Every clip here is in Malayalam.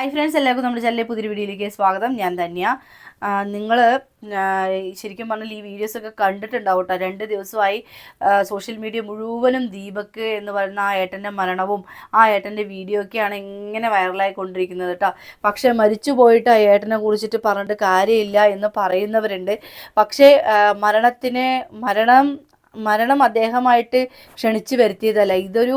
ഹായ് ഫ്രണ്ട്സ് എല്ലാവർക്കും നമ്മുടെ ചാനലിലെ പുതിയ വീഡിയോയിലേക്ക് സ്വാഗതം. ഞാൻ തന്നെയാ നിങ്ങൾ ശരിക്കും പറഞ്ഞാൽ ഈ വീഡിയോസൊക്കെ കണ്ടിട്ടുണ്ടാവും കേട്ടോ. രണ്ട് ദിവസമായി സോഷ്യൽ മീഡിയ മുഴുവനും ദീപക് എന്ന് പറയുന്ന ആ ഏട്ടന്റെ മരണവും ആ ഏട്ടന്റെ വീഡിയോ ഒക്കെയാണ് ഇങ്ങനെ വൈറലായി കൊണ്ടിരിക്കുന്നത് കേട്ടോ. പക്ഷേ മരിച്ചു പോയിട്ട് ആ ഏട്ടനെ കുറിച്ചിട്ട് പറഞ്ഞിട്ട് കാര്യമില്ല എന്ന് പറയുന്നവരുണ്ട്. പക്ഷേ മരണത്തിന് മരണം മരണം അദ്ദേഹമായിട്ട് ക്ഷണിച്ചു വരുത്തിയതല്ല. ഇതൊരു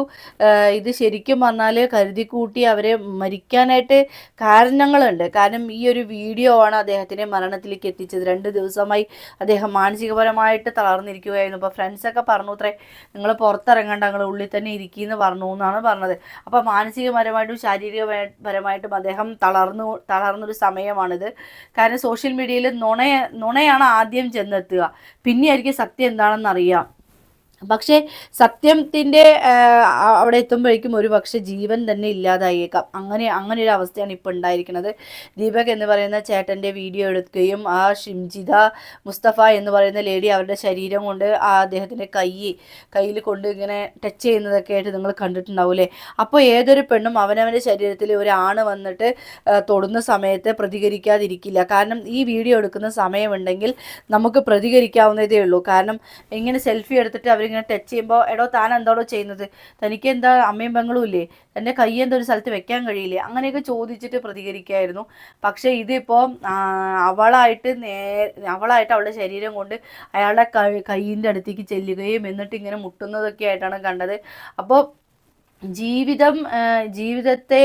ഇത് ശരിക്കും പറഞ്ഞാൽ കരുതി കൂട്ടി അവരെ മരിക്കാനായിട്ട് കാരണങ്ങളുണ്ട്. കാരണം ഈ ഒരു വീഡിയോ ആണ് അദ്ദേഹത്തിനെ മരണത്തിലേക്ക് എത്തിച്ചത്. രണ്ട് ദിവസമായി അദ്ദേഹം മാനസികപരമായിട്ട് തളർന്നിരിക്കുകയായിരുന്നു. അപ്പോൾ ഫ്രണ്ട്സൊക്കെ പറഞ്ഞു അത്രേ നിങ്ങൾ പുറത്തിറങ്ങണ്ട നിങ്ങൾ ഉള്ളിൽ തന്നെ ഇരിക്കുമെന്ന് പറഞ്ഞു എന്നാണ് പറഞ്ഞത്. അപ്പോൾ മാനസികപരമായിട്ടും ശാരീരികപരമായിട്ടും അദ്ദേഹം തളർന്നു തളർന്നൊരു സമയമാണിത്. കാരണം സോഷ്യൽ മീഡിയയിൽ നുണ നുണയാണ് ആദ്യം ചെന്നെത്തുക. പിന്നെയായിരിക്കും സത്യം എന്താണെന്ന് അറിയാം പക്ഷേ സത്യത്തിന്റെ അവിടെ എത്തുമ്പോഴേക്കും ഒരു പക്ഷേ ജീവൻ തന്നെ ഇല്ലാതായേക്കാം. അങ്ങനെ അങ്ങനെ ഒരു അവസ്ഥയാണ് ഇപ്പോൾ ഉണ്ടായിരിക്കുന്നത്. ദീപക് എന്ന് പറയുന്ന ചേട്ടന്റെ വീഡിയോ എടുക്കുകയും ആ ഷിംജിത മുസ്തഫ എന്ന് പറയുന്ന ലേഡി അവരുടെ ശരീരം കൊണ്ട് ആ അദ്ദേഹത്തിന്റെ കൈ കയ്യിൽ കൊണ്ട് ഇങ്ങനെ ടച്ച് ചെയ്യുന്നതൊക്കെ ആയിട്ട് നിങ്ങൾ കണ്ടിട്ടുണ്ടാവൂലേ അപ്പോൾ ഏതൊരു പെണ്ണും അവനവന്റെ ശരീരത്തിൽ ഒരാണ് വന്നിട്ട് തൊടുന്ന സമയത്ത് പ്രതികരിക്കാതിരിക്കില്ല. കാരണം ഈ വീഡിയോ എടുക്കുന്ന സമയമുണ്ടെങ്കിൽ നമുക്ക് പ്രതികരിക്കാവുന്നതേ ഉള്ളൂ. കാരണം ഇങ്ങനെ സെൽഫി എടുത്തിട്ട് അവരിങ്ങനെ ടച്ച് ചെയ്യുമ്പോൾ എടോ താൻ എന്താണോ ചെയ്യുന്നത്? തനിക്ക് എന്താ അമ്മയും പെങ്ങളും ഇല്ലേ? തന്റെ കൈ എന്തോ ഒരു സ്ഥലത്ത് വെക്കാൻ കഴിയില്ലേ? അങ്ങനെയൊക്കെ ചോദിച്ചിട്ട് പ്രതികരിക്കായിരുന്നു. പക്ഷേ ഇതിപ്പോൾ അവളായിട്ട് നേ അവളായിട്ട് അവളുടെ ശരീരം കൊണ്ട് അയാളുടെ കൈ കൈയിന്റെ അടുത്തേക്ക് ചെല്ലുകയും എന്നിട്ട് ഇങ്ങനെ മുട്ടുന്നതൊക്കെ ആയിട്ടാണ് കണ്ടത്. അപ്പോൾ ജീവിതം ജീവിതത്തെ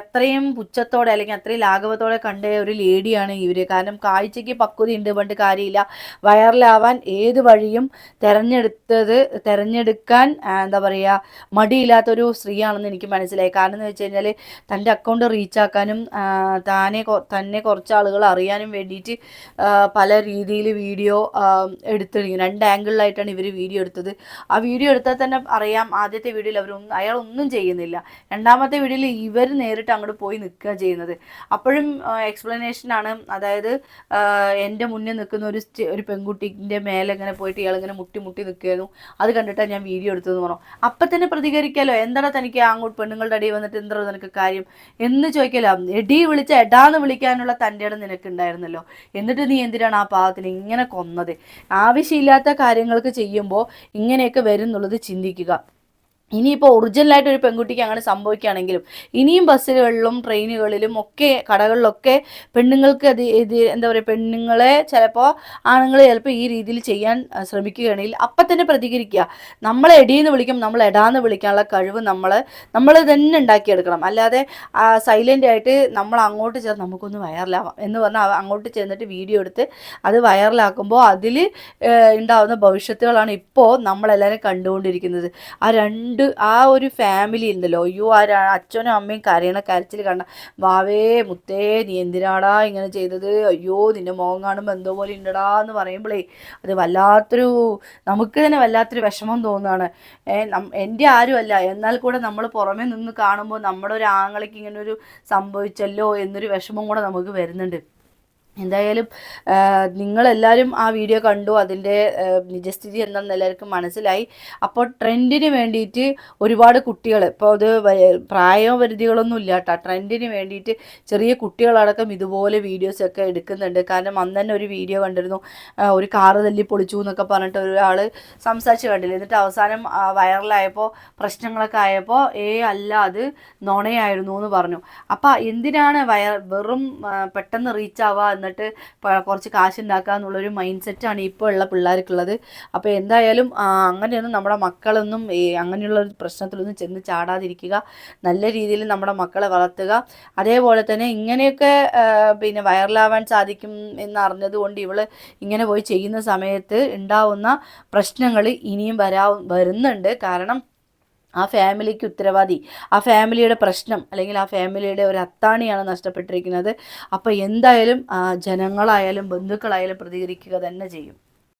അത്രയും പുച്ഛത്തോടെ അല്ലെങ്കിൽ അത്രയും ലാഘവത്തോടെ കണ്ട ഒരു ലേഡിയാണ് ഇവർ കാരണം കാഴ്ചയ്ക്ക് പക്വത ഉണ്ട് പണ്ട് കാര്യമില്ല. വൈറലാവാൻ ഏത് വഴിയും തിരഞ്ഞെടുത്തത് തിരഞ്ഞെടുക്കാൻ എന്താ പറയുക മടിയില്ലാത്തൊരു സ്ത്രീയാണെന്ന് എനിക്ക് മനസ്സിലായി. കാരണം എന്ന് വെച്ച് കഴിഞ്ഞാൽ തന്റെ അക്കൗണ്ട് റീച്ചാക്കാനും താനെ തന്നെ കുറച്ച് ആളുകൾ അറിയാനും വേണ്ടിയിട്ട് പല രീതിയിൽ വീഡിയോ എടുത്തിരിക്കും രണ്ട് ആംഗിളിലായിട്ടാണ് ഇവർ വീഡിയോ എടുത്തത്. ആ വീഡിയോ എടുത്താൽ തന്നെ അറിയാം ആദ്യത്തെ വീഡിയോയിൽ അവരൊന്നും അയാൾ ഒന്നും ചെയ്യുന്നില്ല. രണ്ടാമത്തെ വീഡിയോയിൽ ഇവർ നേരിട്ട് അങ്ങോട്ട് പോയി നിൽക്കുക ചെയ്യുന്നത്. അപ്പോഴും എക്സ്പ്ലനേഷനാണ് അതായത് എന്റെ മുന്നിൽ നിൽക്കുന്ന ഒരു ഒരു പെൺകുട്ടിന്റെ മേലെ ഇങ്ങനെ പോയിട്ട് ഇയാൾ ഇങ്ങനെ മുട്ടി മുട്ടി നിൽക്കുകയായിരുന്നു. അത് കണ്ടിട്ടാണ് ഞാൻ വീഡിയോ എടുത്തതെന്ന് പറഞ്ഞു. അപ്പം തന്നെ പ്രതികരിക്കാലോ? എന്താണ് തനിക്ക് അങ്ങോട്ട് പെണ്ണുങ്ങളുടെ അടിയിൽ വന്നിട്ട് എന്താ നിനക്ക് കാര്യം? എന്ന് ചോദിക്കലോ? എടി വിളിച്ച എടാന്ന് വിളിക്കാനുള്ള തന്റെ ഇടം നിനക്കുണ്ടായിരുന്നല്ലോ. എന്നിട്ട് നീ എന്തിനാണ് ആ പാവത്തിന് ഇങ്ങനെ കൊന്നത്? ആവശ്യമില്ലാത്ത കാര്യങ്ങൾക്ക് ചെയ്യുമ്പോൾ ഇങ്ങനെയൊക്കെ വരും എന്നുള്ളത് ചിന്തിക്കുക. ഇനിയിപ്പോൾ ഒറിജിനലായിട്ട് ഒരു പെൺകുട്ടിക്ക് അങ്ങനെ സംഭവിക്കുകയാണെങ്കിലും ഇനിയും ബസ്സുകളിലും ട്രെയിനുകളിലും ഒക്കെ കടകളിലൊക്കെ പെണ്ണുങ്ങൾക്ക് അത് എന്താ പറയുക പെണ്ണുങ്ങളെ ചിലപ്പോൾ ആണുങ്ങൾ ചിലപ്പോൾ ഈ രീതിയിൽ ചെയ്യാൻ ശ്രമിക്കുകയാണെങ്കിൽ അപ്പം തന്നെ പ്രതികരിക്കുക. നമ്മളെ എടിയെന്ന് വിളിക്കും നമ്മൾ എടാന്ന് വിളിക്കാനുള്ള കഴിവ് നമ്മൾ നമ്മൾ തന്നെ ഉണ്ടാക്കിയെടുക്കണം. അല്ലാതെ സൈലന്റ് ആയിട്ട് നമ്മൾ അങ്ങോട്ട് ചേർന്ന് നമുക്കൊന്ന് വൈറലാവാം എന്ന് പറഞ്ഞാൽ അങ്ങോട്ട് ചെന്നിട്ട് വീഡിയോ എടുത്ത് അത് വൈറലാക്കുമ്പോൾ അതിൽ ഉണ്ടാവുന്ന ഭവിഷ്യത്തുകളാണ് ഇപ്പോൾ നമ്മളെല്ലാവരും കണ്ടുകൊണ്ടിരിക്കുന്നത്. ആ രണ്ട് ആ ഒരു ഫാമിലി ഉണ്ടല്ലോ അയ്യോ ആ അച്ഛനും അമ്മയും കരയണ കരച്ചിൽ കണ്ട വാവേ മുത്തേ നീ എന്തിനാടാ ഇങ്ങനെ ചെയ്തത്? അയ്യോ നിന്റെ മുഖം കാണുമ്പോൾ എന്തോ പോലെ ഉണ്ടടാ എന്ന് പറയുമ്പോഴേ അത് വല്ലാത്തൊരു നമുക്ക് തന്നെ വല്ലാത്തൊരു വിഷമം തോന്നുകയാണ് എന്റെ ആരുമല്ല. എന്നാൽ കൂടെ നമ്മൾ പുറമെ നിന്ന് കാണുമ്പോൾ നമ്മുടെ ഒരു ആങ്ങളയ്ക്ക് ഇങ്ങനെ ഒരു സംഭവിച്ചല്ലോ എന്നൊരു വിഷമം കൂടെ നമുക്ക് വരുന്നുണ്ട്. എന്തായാലും നിങ്ങളെല്ലാവരും ആ വീഡിയോ കണ്ടു അതിന്റെ നിജസ്ഥിതി എന്താണെന്ന് എല്ലാവർക്കും മനസ്സിലായി. അപ്പോൾ ട്രെൻഡിന് വേണ്ടിയിട്ട് ഒരുപാട് കുട്ടികൾ ഇപ്പോൾ അത് പ്രായപരിധികളൊന്നും ഇല്ല കേട്ടോ. ട്രെൻഡിന് വേണ്ടിയിട്ട് ചെറിയ കുട്ടികളടക്കം ഇതുപോലെ വീഡിയോസൊക്കെ എടുക്കുന്നുണ്ട്. കാരണം അന്ന് തന്നെ ഒരു വീഡിയോ കണ്ടിരുന്നു ഒരു കാറ് തല്ലി പൊളിച്ചു എന്നൊക്കെ പറഞ്ഞിട്ട് ഒരാൾ സംസാരിച്ച് കണ്ടില്ല? എന്നിട്ട് അവസാനം വൈറലായപ്പോൾ പ്രശ്നങ്ങളൊക്കെ ആയപ്പോൾ ഏ അല്ല അത് നുണയായിരുന്നു എന്ന് പറഞ്ഞു. അപ്പോൾ എന്തിനാണ് വയർ വെറും പെട്ടെന്ന് റീച്ച് ആവുക എന്നിട്ട് പ- കുറച്ച് കാശ് ഉണ്ടാക്കുക എന്നുള്ളൊരു മൈൻഡ് സെറ്റാണ് ഇപ്പോൾ ഉള്ള പിള്ളേർക്കുള്ളത്. അപ്പോൾ എന്തായാലും അങ്ങനെയൊന്നും നമ്മുടെ മക്കളൊന്നും അങ്ങനെയുള്ള ഒരു പ്രശ്നത്തിലൊന്നും ചെന്ന് ചാടാതിരിക്കുക. നല്ല രീതിയിൽ നമ്മുടെ മക്കളെ വളർത്തുക. അതേപോലെ തന്നെ ഇങ്ങനെയൊക്കെ പിന്നെ വൈറലാവാൻ സാധിക്കും എന്നറിഞ്ഞതുകൊണ്ട് ഇവൾ ഇങ്ങനെ പോയി ചെയ്യുന്ന സമയത്ത് ഉണ്ടാവുന്ന പ്രശ്നങ്ങൾ ഇനിയും വരാ വരുന്നുണ്ട്. കാരണം ആ ഫാമിലിക്ക് ഉത്തരവാദി. ആ ഫാമിലിയുടെ പ്രശ്നം അല്ലെങ്കിൽ ആ ഫാമിലിയുടെ ഒരു അത്താണിയാണ് നഷ്ടപ്പെട്ടിരിക്കുന്നത്. അപ്പോൾ എന്തായാലും ജനങ്ങളായാലും ബന്ധുക്കളായാലും പ്രതികരിക്കുക തന്നെ ചെയ്യും.